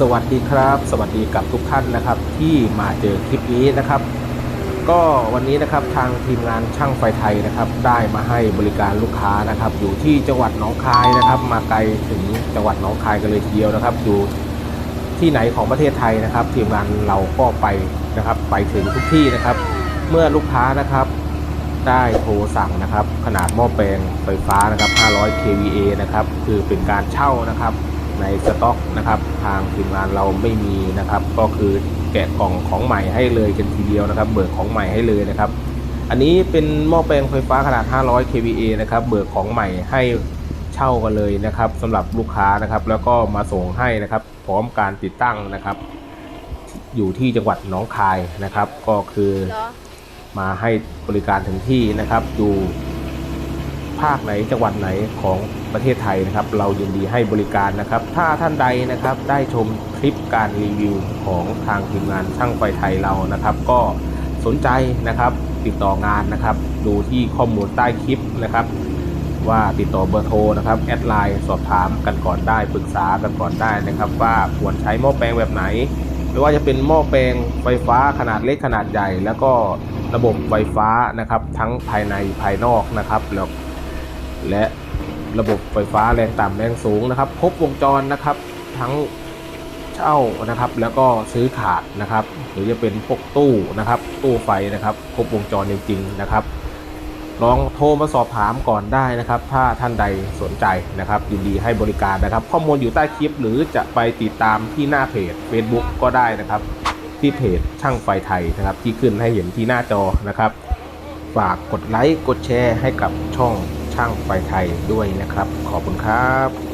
สวัสดีครับ สวัสดีกับทุกท่านนะครับ ที่มาเจอคลิปนี้นะครับ ก็วันนี้นะครับทางทีมงานช่างไฟไทยนะครับ ได้มาให้บริการลูกค้านะครับ อยู่ที่จังหวัดหนองคายนะครับ มาไกลถึงจังหวัดหนองคายกันเลยทีเดียวนะครับ อยู่ที่ไหนของประเทศไทยนะครับ ทีมงานเราก็ไปนะครับ ไปถึงทุกที่นะครับ เมื่อลูกค้านะครับ ได้โทรสั่งนะครับ ขนาดหม้อแปลงไฟฟ้านะครับ 500 kVA นะครับ คือเป็นการเช่านะครับ ในสต็อกนะครับ ทางทีมงานเราไม่มีนะครับ ก็คือแกะกล่องของใหม่ให้เลยกันทีเดียวนะครับ เบิกของใหม่ให้เลยนะครับ อันนี้เป็นหม้อแปลงไฟฟ้าขนาด 500 kVA นะครับ เบิกของใหม่ให้เช่ากันเลยนะครับสำหรับลูกค้านะครับ แล้วก็มาส่งให้นะครับ พร้อมการติดตั้งนะครับ อยู่ที่จังหวัดหนองคายนะครับ ก็คือเหรอมาให้บริการถึงที่นะครับอยู่ ภาคไหนจังหวัดไหนของประเทศไทยนะครับ เรายินดีให้บริการนะครับ ถ้าท่านใดนะครับได้ชมคลิปการรีวิวของทางทีมงานช่างไฟไทยเรานะครับ ก็สนใจนะครับติดต่องานนะครับ ดูที่ข้อมูลใต้คลิปนะครับ ว่าติดต่อเบอร์โทรนะครับแอดไลน์สอบถามกันก่อนได้ปรึกษากันก่อนได้นะครับ ว่าควรใช้หม้อแปลงแบบไหนไม่ว่าจะเป็นหม้อแปลงไฟฟ้าขนาดเล็กขนาดใหญ่ แล้วก็ระบบไฟฟ้านะครับ ทั้งภายในภายนอกนะครับแล้ว และระบบไฟฟ้าแรงต่ำแรงสูงนะครับ ครบวงจรนะครับ ทั้งเช่านะครับ แล้วก็ซื้อขาดนะครับ หรือจะเป็นพวกตู้นะครับ ตู้ไฟนะครับ ครบวงจรจริง ๆนะครับลองโทรมาสอบถามก่อนได้นะครับ ถ้าท่านใดสนใจนะครับยินดีให้บริการนะครับ ข้อมูลอยู่ใต้คลิป หรือจะไปติดตามที่หน้าเพจ Facebook ก็ได้นะครับ ที่เพจช่างไฟไทยนะครับ ที่ขึ้นให้เห็นที่หน้าจอนะครับ ฝากกดไลค์กดแชร์ให้กับช่อง ช่างไฟไทยด้วยนะครับ ขอบคุณครับ